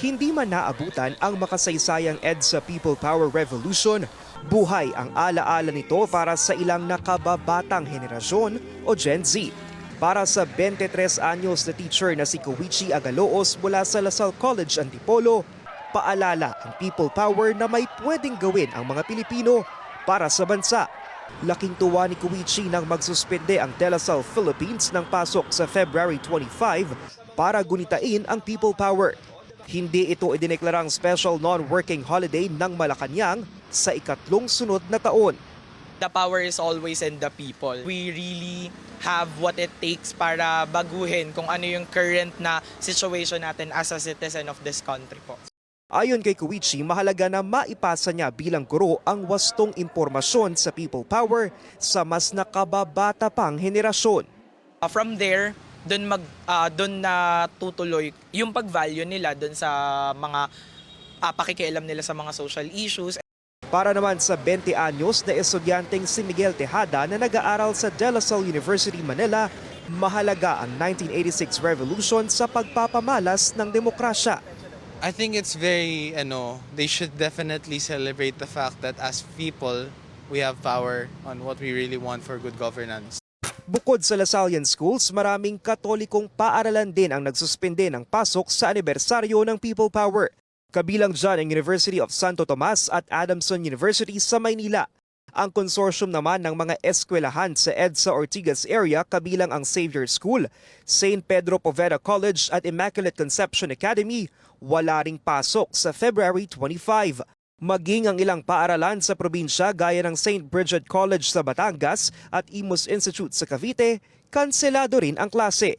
Hindi man naabutan ang makasaysayang EDSA People Power Revolution, buhay ang alaala nito para sa ilang nakababatang henerasyon o Gen Z. Para sa 23 anyos na teacher na si Koichi Agaloos mula sa Lasal College, Antipolo, paalala ang people power na may pwedeng gawin ang mga Pilipino para sa bansa. Laking tuwa ni Koichi nang magsuspende ang Telasal Philippines ng pasok sa February 25 para gunitain ang people power. Hindi ito idineklarang special non-working holiday ng Malacanang sa ikatlong sunod na taon. the power is always in the people. We really have what it takes para baguhin kung ano yung current na situation natin as a citizen of this country po. Ayon kay Koichi, mahalaga na maipasa niya bilang guro ang wastong impormasyon sa people power sa mas nakababata pang henerasyon. From there, doon mag uh, doon na tutuloy yung pag-value nila doon sa mga uh, pakikialam nila sa mga social issues Para naman sa 20 anyos na estudyanteng si Miguel Tejada na nag-aaral sa De La Salle University, Manila, mahalaga ang 1986 revolution sa pagpapamalas ng demokrasya. I think it's very, ano, they should definitely celebrate the fact that as people, we have power on what we really want for good governance. Bukod sa Lasallian schools, maraming katolikong paaralan din ang nagsuspende ng pasok sa anibersaryo ng People Power. Kabilang dyan ang University of Santo Tomas at Adamson University sa Maynila. Ang konsorsyum naman ng mga eskwelahan sa EDSA Ortigas area kabilang ang Xavier School, St. Pedro Poveda College at Immaculate Conception Academy wala ring pasok sa February 25. Maging ang ilang paaralan sa probinsya gaya ng St. Bridget College sa Batangas at Imus Institute sa Cavite, kanselado rin ang klase.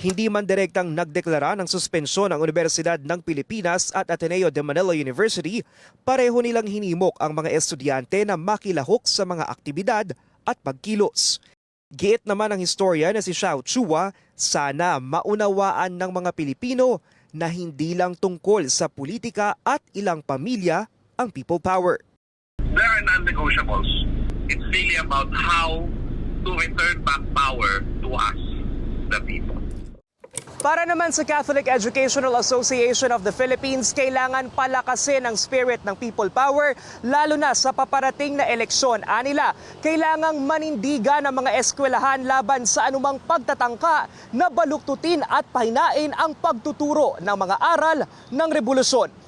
Hindi man direktang nagdeklara ng suspensyon ang Universidad ng Pilipinas at Ateneo de Manila University, pareho nilang hinimok ang mga estudyante na makilahok sa mga aktibidad at pagkilos. Giit naman ng historia na si Xiao Chua, sana maunawaan ng mga Pilipino na hindi lang tungkol sa politika at ilang pamilya ang people power. there are non-negotiables. It's really about how to return back power to us, the people. Para naman sa Catholic Educational Association of the Philippines, kailangan palakasin ang spirit ng people power lalo na sa paparating na eleksyon. Anila, kailangang manindigan ang mga eskwelahan laban sa anumang pagtatangka na baluktutin at pahinain ang pagtuturo ng mga aral ng revolusyon.